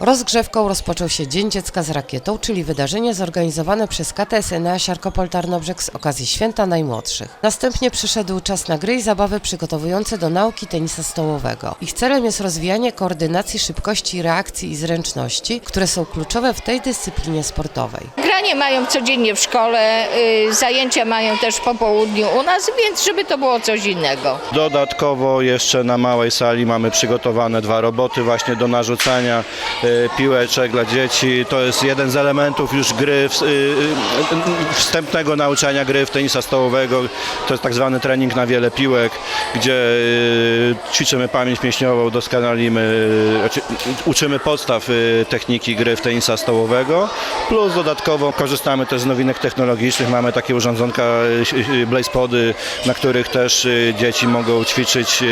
Rozgrzewką rozpoczął się Dzień Dziecka z Rakietą, czyli wydarzenie zorganizowane przez KTS Enea Siarkopol Tarnobrzeg z okazji Święta Najmłodszych. Następnie przyszedł czas na gry i zabawy przygotowujące do nauki tenisa stołowego. Ich celem jest rozwijanie koordynacji, szybkości, reakcji i zręczności, które są kluczowe w tej dyscyplinie sportowej. Granie mają codziennie w szkole, y, zajęcia mają też po południu u nas, więc żeby to było coś innego. Dodatkowo jeszcze na małej sali mamy przygotowane dwa roboty właśnie do narzucania e, piłeczek dla dzieci. To jest jeden z elementów już gry, y, y, wstępnego nauczania gry w tenisa stołowego. To jest tak zwany trening na wiele piłek, gdzie y, ćwiczymy pamięć mięśniową, doskonalimy, y, znaczy, y, uczymy podstaw y, techniki gry w tenisa stołowego. Plus dodatkowo korzystamy też z nowinek technologicznych. Mamy takie urządzonka y, y, BlazePody, na których też y, dzieci mogą ćwiczyć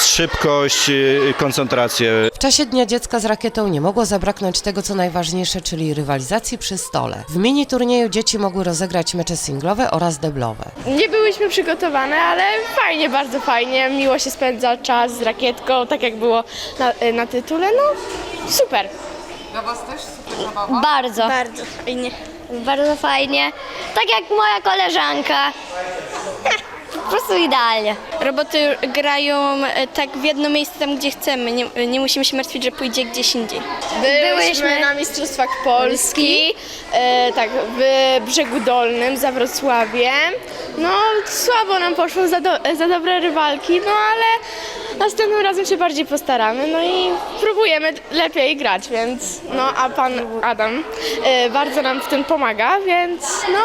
szybkość, koncentrację. W czasie Dnia Dziecka z Rakietą nie mogło zabraknąć tego, co najważniejsze, czyli rywalizacji przy stole. W mini turnieju dzieci mogły rozegrać mecze singlowe oraz deblowe. Nie byłyśmy przygotowane, ale fajnie, bardzo fajnie. Miło się spędza czas z rakietką, tak jak było na, na tytule. No, super. Bardzo. Bardzo fajnie. Bardzo fajnie. Tak jak moja koleżanka. Po prostu idealnie. Roboty grają e, tak w jedno miejsce tam, gdzie chcemy. Nie, nie musimy się martwić, że pójdzie gdzieś indziej. Byłyśmy, Byłyśmy. na Mistrzostwach Polski, e, tak, w Brzegu Dolnym za Wrocławiem. No, słabo nam poszło za, do, za dobre rywalki, no ale następnym razem się bardziej postaramy, no i próbujemy lepiej grać, więc no, a pan Adam e, bardzo nam w tym pomaga, więc no,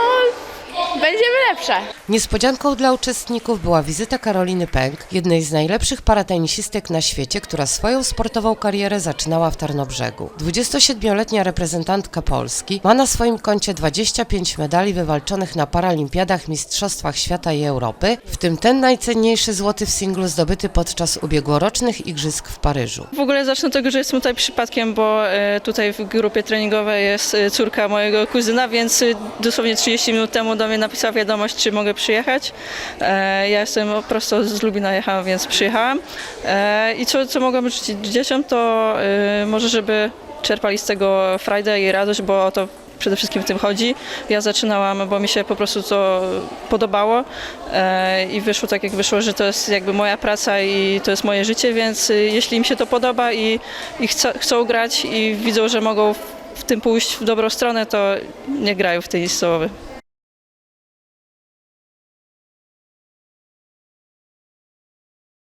będziemy lepsze. Niespodzianką dla uczestników była wizyta Karoliny Pęk, jednej z najlepszych paratenisistek na świecie, która swoją sportową karierę zaczynała w Tarnobrzegu. 27-letnia reprezentantka Polski ma na swoim koncie 25 medali wywalczonych na paralimpiadach, mistrzostwach świata i Europy, w tym ten najcenniejszy złoty w singlu zdobyty podczas ubiegłorocznych igrzysk w Paryżu. W ogóle zacznę od tego, że jestem tutaj przypadkiem, bo e, tutaj w grupie treningowej jest e, córka mojego kuzyna, więc e, dosłownie 30 minut temu do mnie napisała wiadomość, czy mogę przyjechać. E, Ja jestem prosto z Lubina jechałam, więc przyjechałam. E, I co, co mogłam życzyć dzieciom, to e, może, żeby czerpali z tego frajdę i radość, bo o to przede wszystkim w tym chodzi. Ja zaczynałam, bo mi się po prostu to podobało e, i wyszło tak, jak wyszło, że to jest jakby moja praca i to jest moje życie, więc y, jeśli im się to podoba i, i chcą, chcą grać i widzą, że mogą w tym pójść w dobrą stronę, to nie grają w tenis stołowy.